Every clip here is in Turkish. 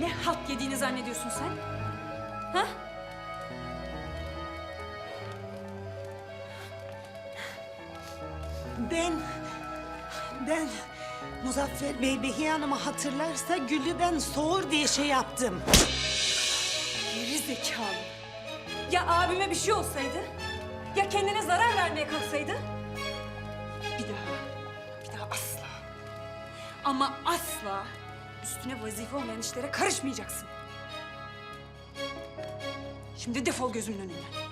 Ne halt yediğini zannediyorsun sen? Ha? Ben, ben Muzaffer Bey Behiye Hanım'ı hatırlarsa Gül'ü ben soğur diye şey yaptım. Geri zekalı. Ya abime bir şey olsaydı? Ya kendine zarar vermeye kalksaydı? Bir daha, bir daha asla. Ama asla üstüne vazife olmayan işlere karışmayacaksın. Şimdi defol gözümün önünden.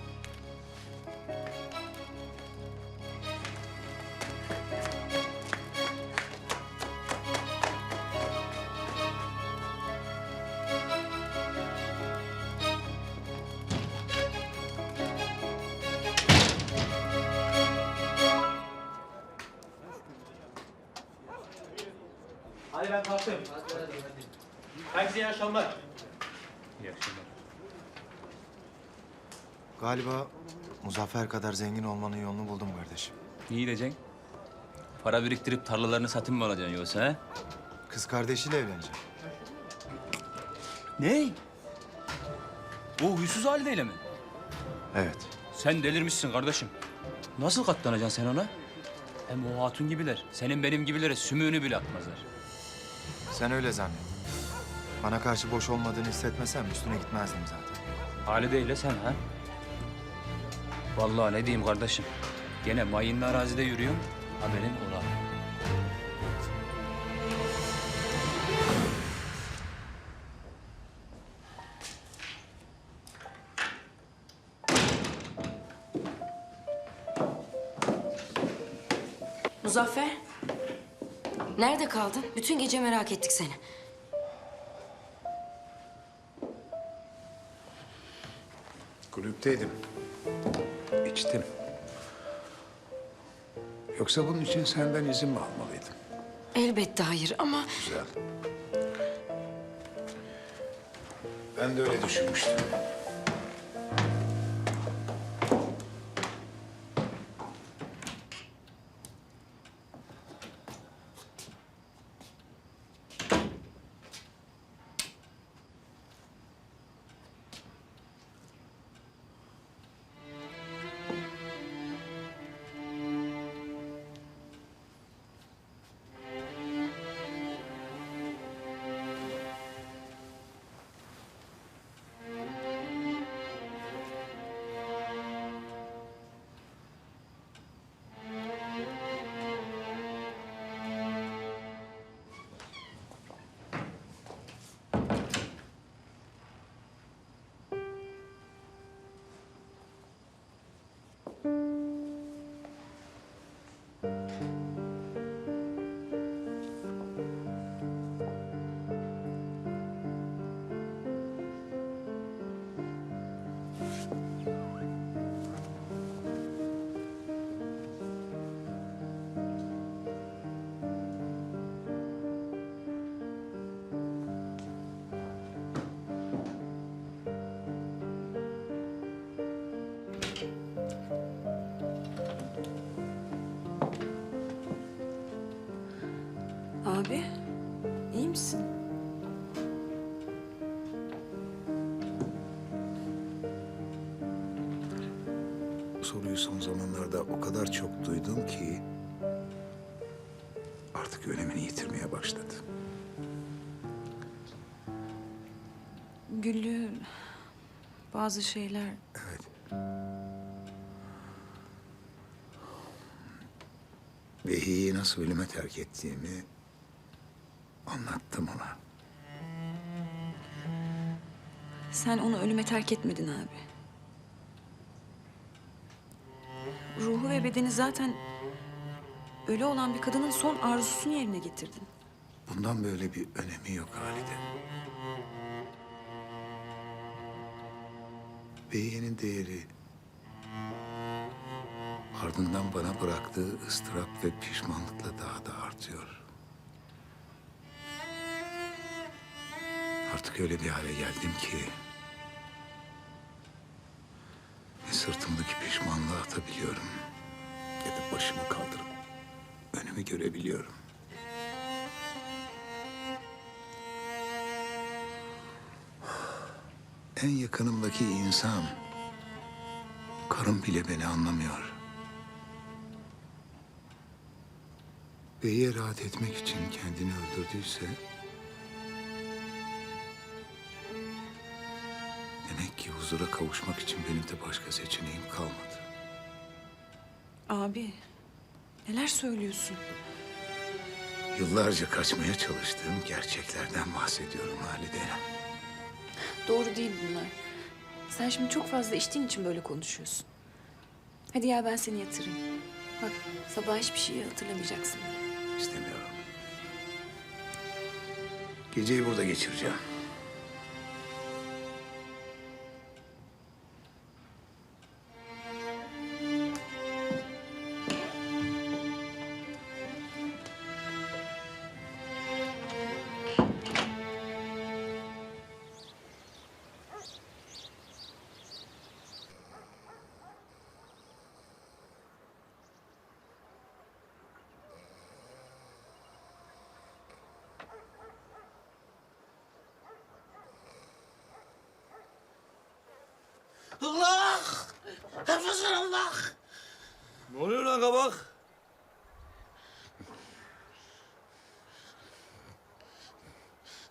Hadi ben kalktım. Herkese iyi akşamlar. Galiba Muzaffer kadar zengin olmanın yolunu buldum kardeşim. İyi diyeceksin. Para biriktirip tarlalarını satın mı alacaksın yoksa ha? Kız kardeşiyle evleneceğim. Ne? O huysuz haliyle mi? Evet. Sen delirmişsin kardeşim. Nasıl katlanacaksın sen ona? Hem o hatun gibiler. Senin benim gibilere sümüğünü bile atmazlar. Sen öyle zannet. Bana karşı boş olmadığını hissetmesem üstüne gitmezdim zaten. Halide ile sen ha? Vallahi ne diyeyim kardeşim. Gene mayınlı arazide yürüyorum. Haberin ola. Muzaffer. Nerede kaldın? Bütün gece merak ettik seni. Kulüpteydim. İçtim. Yoksa bunun için senden izin mi almalıydım? Elbette hayır ama Güzel. Ben de öyle düşünmüştüm. Abi iyi misin? Bu soruyu son zamanlarda o kadar çok duydum ki... ...artık önemini yitirmeye başladı. Güllü bazı şeyler Evet. Behi'yi nasıl ölüme terk ettiğimi anlattım ona. sen onu ölüme terk etmedin abi. Ruhu ve bedeni zaten ölü olan bir kadının son arzusunu yerine getirdin. Bundan böyle bir önemi yok Halide. Behi'nin değeri ardından bana bıraktığı ıstırap ve pişmanlıkla daha da artıyor. Artık öyle bir hale geldim ki... ...ne sırtımdaki pişmanlığı atabiliyorum... ...ya da başımı kaldırıp önümü görebiliyorum. En yakınımdaki insan. Karım bile beni anlamıyor. Beyiye rahat etmek için kendini öldürdüyse... huzura kavuşmak için benim de başka seçeneğim kalmadı. Abi neler söylüyorsun? Yıllarca kaçmaya çalıştığım gerçeklerden bahsediyorum Halide. Doğru değil bunlar. Sen şimdi çok fazla içtiğin için böyle konuşuyorsun. Hadi ya ben seni yatırayım. Bak sabah hiçbir şeyi hatırlamayacaksın. İstemiyorum. Geceyi burada geçireceğim. Hafızın Allah! Ne oluyor lan kabak?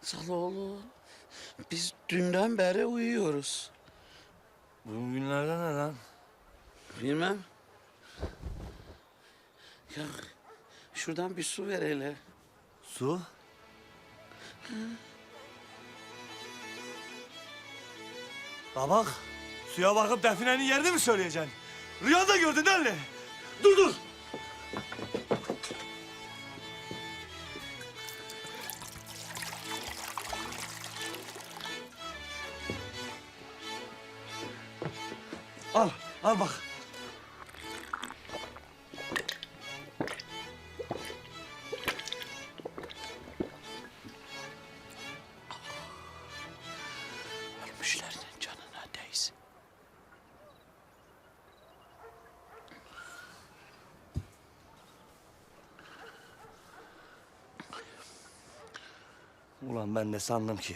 Saloğlu, biz dünden beri uyuyoruz. Bugün günlerden ne lan? Bilmem. Ya şuradan bir su ver hele. Su. Kabak, suya bakıp definenin yerini mi söyleyeceksin? Rüyanda gördün değil mi? Dur dur. Al, al bak. Ulan ben de sandım ki